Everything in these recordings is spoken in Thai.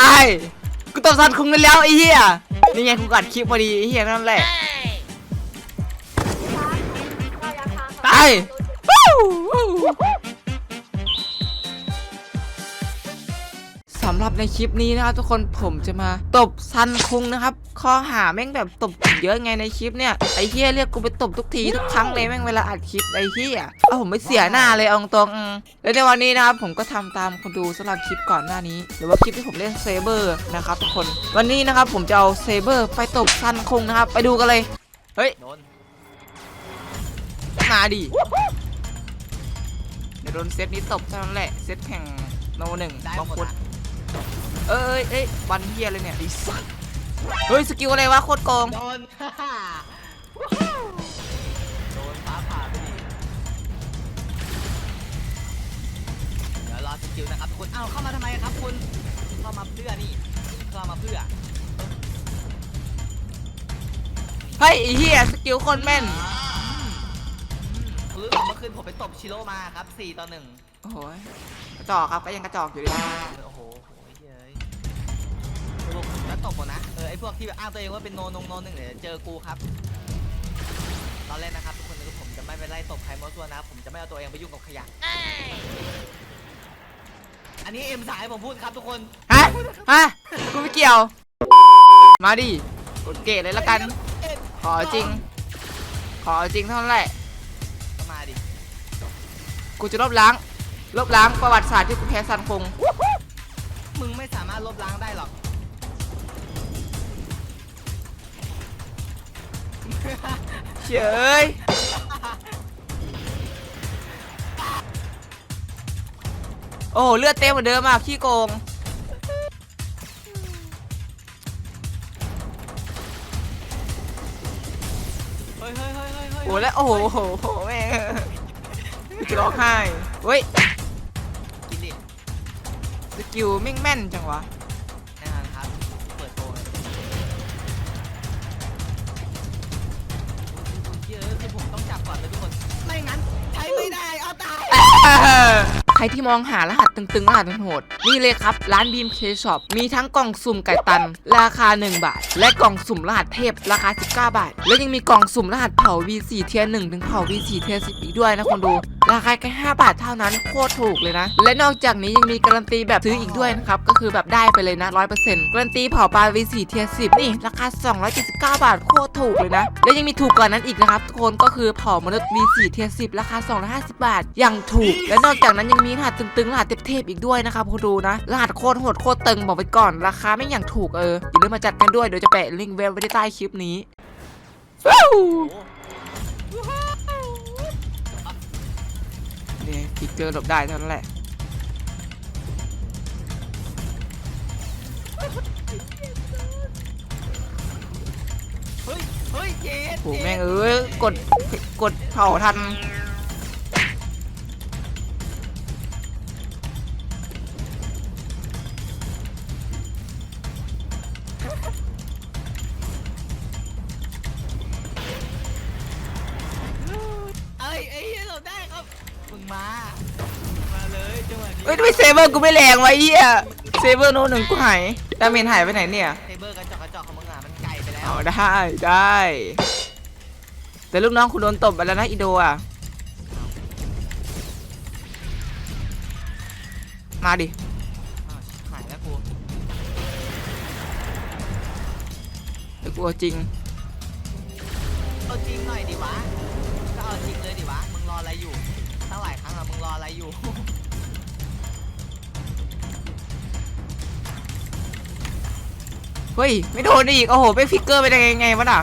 ตาย กูตบสันคุงได้แล้วไอ้เหี้ย นี่ไงกูกัดคลิปพอดีไอ้เหี้ยนั่นแหละ ตายำหรับในคลิปนี้นะครับทุกคนผมจะมาตบซันคุงนะครับข้อหาแม่งแบบตบเยอะไงในคลิปเนี่ยไอ้เฮียเรียกกูไปตบทุกทีทุกครั้งเลยแม่งเวลาอัดคลิปไอ้เฮียเอาผมไม่เสียหน้าเลยอาตรงอืมและในวันนี้นะครับผมก็ทำตามคนดูสำหรับคลิปก่อนหน้านี้ หรือว่าคลิปที่ผมเล่นเซเบอร์นะครับทุกคนวันนี้นะครับผมจะเอาเซเบอร์ไปตบซันคุงนะครับไปดูกันเลยเฮ้ยมาดิเดี๋ยวโดนเซตนี้ตบเท่านั้นแหละเซตแข่งโนหนึ่งบางหมดคน เอ้ยเอ้ยวันเฮียเลยเนี่ยเฮ้ยสกิลอะไรวะโคตรโกงโดนโดนฟ้าผ่าไปดิเดี๋ยวรอสกิลนะครับทุกคนอ้าวเข้ามาทำไมครับคุณเข้ามาเพื่อนี่เข้ามาเพื่อเฮ้ยไอ้เฮียสกิลโคนแม่นคือเมื่อคืนผมไปตบชิโร่มาครับ4ต่อ1โอ้โหกระจอกครับก็ยังกระจอกอยู่ดีโอ้โหโอ้ยเฮ้ยส รุปแล้วตบหมดนะ เออไอพวกที่แบบอ้างตัวเองว่าเป็นโนนงโนนหนึ่งเดี๋ยวเจอกูครับ ตอนแรกนะครับทุกคนคือผมจะไม่ไปไล่ตบใครมั่วซั่วนะ ผมจะไม่เอาตัวเองไปยุ่งกับขยะอันนี้เอ็มสายผมพูดครับทุกคนฮะฮะกูไม่เกี่ยว มาดิกดเกตเลยละกันขอจริง ขอจริงเท่านั้นแหละ ก็มาดิ กูจะลบล้าง ลบล้างประวัติศาสตร์ที่กูแพ้ซันคง มึงไม่สามารถลบล้างได้หรอก เฉยโอ้โหเลือดเต็มเหมือนเดิมอะขี้โกง เฮ้ยเฮ้ยเฮ้ยเฮ้ยเฮ้ยโอ้แล้วโอ้โหโอ้โหโอ้โหแม่งจะร้องไห้เฮ้ยกินดิสกิลแม่งแม่นจังวะ รที่มองหารหัสตึงๆรหัสโหดนี่เลยครับ ร้านบีมเคช็อปมีทั้งกล่องสุ่มไก่ตัน ราคา 1 บาท และกล่องสุ่มรหัสเทพราคา 19 บาท แล้วยังมีกล่องสุ่มรหัสเผา V4 เทียร์1ถึงเผา V4 เทียร์10อีกด้วยนะคนดู ราคาแค่5บาทเท่านั้นโคตรถูกเลยนะ และนอกจากนี้ยังมีการันตีแบบซื้ออีกด้วยนะครับ ก็คือแบบได้ไปเลยนะ100%การันตีเผาปลา V4 เทียร์10นี่ราคา 279 บาทโคตรถูกเลยนะ และยังมีถูกกว่านั้นอีกนะครับทุกคนก็คือเผามนุษย์ V4 เทียร์10ราคา 250 บาทอย่างถูก และนอกจากนั้นยังมีรหัสตึงๆรหัสเทพๆอีกด้วยนะครับคุณดูนะรหัสโคตรโหดโคตรตึงบอกไปก่อนราคาไม่อย่างถูกเอออย่าลืมมาจัดกันด้วยเดี๋ยวจะแปะลิงก์เว็บไว้ใต้คลิปนี้ นี่พิกเกอร์หลบได้เท่านั้นแหละเฮ้ยเฮ้ยเย็ดโหแม่งเอ้ยกดกดเผาทัน มึงมามาเลยจังหวะนี้เอ้ยทำไมเซเบอร์กูไม่แรงวะไอ้เหี้ยเซเบอร์โนหนึ่งกูหายดาเมจหายไปไหนเนี่ยเทเบอร์กระจอกกระจอกของมึงอะมันไกลไปแล้วเอาได้ได้ แต่ลูกน้องคุณโดนตบไปแล้วนะอีโดอะ มาดิ อ้าวชิบหายแล้วกูเดี๋ยวกูเอาจริง เอาจริงหน่อยดิวะก็เอาจริงเลยดิวะมึงรออะไรอยู่ตั้งหลายค รออะไรอยู่ เฮ้ย ไม่โดนอีก โอ้โห ไปฟิกเกอร์ไปได้ไงวะน่ะ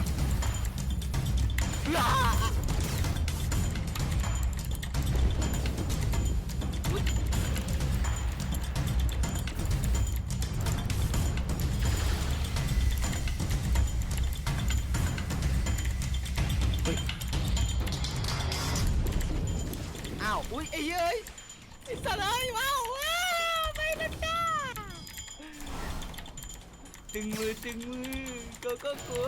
อ้าว อุ้ยไอ้เย้ยไอ้สัตว์เอ้ยว้าวว้าวไม่นะจ้าตึงมือตึงมือก็ก็กลัว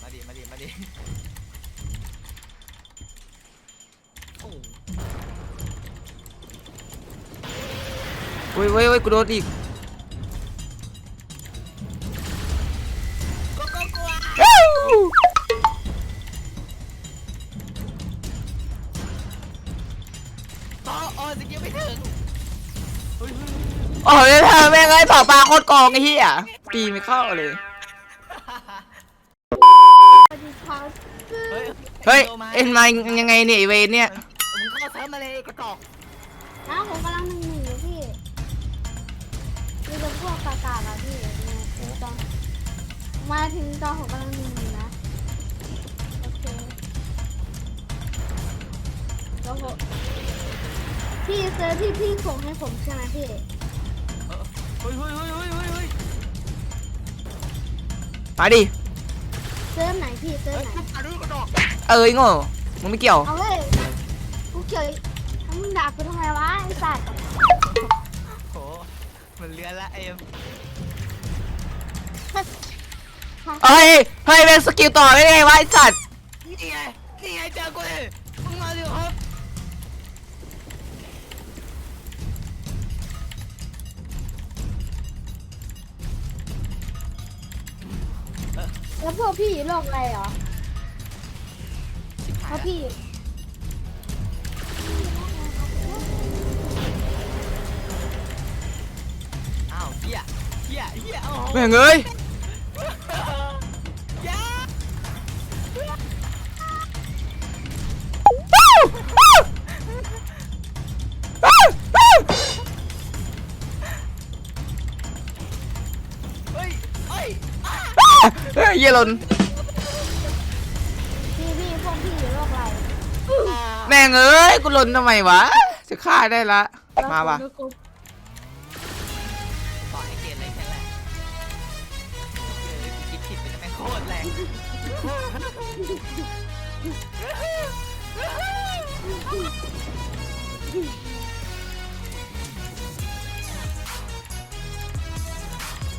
มาดิ มาดิ มาดิ โอ้ เว้ยเว้ยเว้ยกูโดนอีก สกิลไม่ถึงเฮ้ยโอ้ยเธอแม่งไอ้ต่อปลาโคตรกองไอ้เหี้ยปีไม่เข้าเลย สวัสดีครับเฮ้ยเฮ้ยโดนไหมเอ็นมายังไงเนี่ยไอ้เวนเนี่ย มึงเข้าเซิร์ฟมาเลยไอ้กระจอกนะผมกำลังหนึ่งหนึ่งอยู่พี่มีแต่พวกกากาอะพี่เนี่ยตอนมาถึงตอนผมกำลังหนึ่งหนึ่งนะ แล้วผมพี่เซอร์ที่พี่ส่งให้ผมใช่ไหมพี่เฮ้ยเฮ้ยเฮ้ยเฮ้ยเฮ้ยเฮ้ยมาดิ เซิร์ฟไหนพี่เซิร์ฟเฮ้ยไหน ลูกตาดูกระจอกเอ้ยโง่มึงไม่เกี่ยว เอาเลยกูเกี่ยวทั้งมึงด่ากูทำไมวะไอ้สัตว์โหมันเลือนละเอ็มเฮ้ย เฮ้ยเป็นสกิลต่อได้ไงวะไอ้สัตว์นี่ไงนี่ไงเจอกูเลย แล้วพวกพี่อยู่โลกอะไรเหรอชิบหายเพราะละพี่ อ้าวเฮียเฮียเฮียโอ้โหแม่งเอ้ยย เฮ้ยเหี้ยหลนพี่พี่พวกพี่อยู่โลกอะไรแม่งเอ้ยกูหลนทำไมวะ จะฆ่าได้ละ มาว่ะแล้วผมต่อไอเกตเลยแค่แหละเฮ้ยกูคิดผิดไปแล้วแม่งโคตรแรง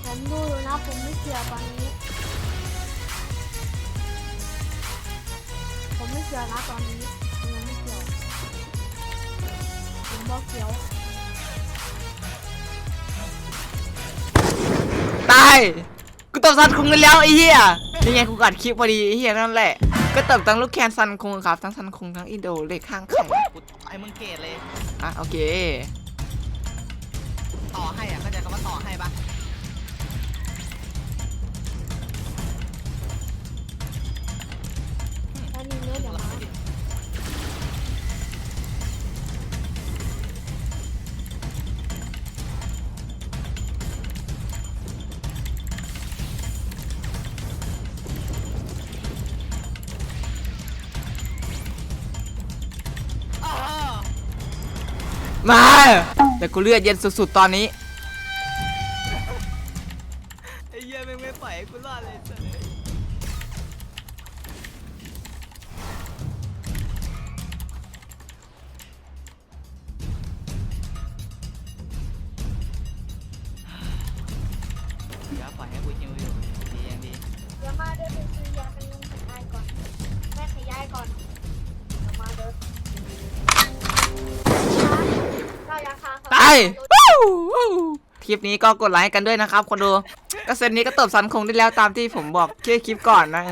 ผมดูอยู่นะผมไม่เกี่ยวตอนนี้ เกี่ยวนะตอนนี้ผมยังไม่เกี่ยวผมบอกเกี่ยวตายกูตบซันคงกันแล้วไอ้เหี้ยนี่ไงกูกัดคลิปพอดีไอ้เหี้ยนั่นแหละ ก็ตบทั้งลูกแคนซันคงครับทั้งซันคงทั้งอินโดเลขข้างไข่กูไอ้มึงเกตเลย อะโอเค ต่อให้อะเข้าใจคำว่าต่อให้ปะ มา แต่กูเลือดเย็นสุดๆตอนนี้ ไอ้เหี้ยแม่งไม่ปล่อยให้กูรอดเลยสัสอย่าปล่อยให้กูหิวอยู่ดีอย่างดี เดี๋ยวมาเดินไปซื้อยาเป็นลุงขยายก่อนแม่ขยายก่อน คาตายคลิปนี้ก็กดไลค์กันด้วยนะครับคนดูก็เซนนี้ก็ตบซันคงได้แล้วตามที่ผมบอกแค่คลิปก่อนนะอ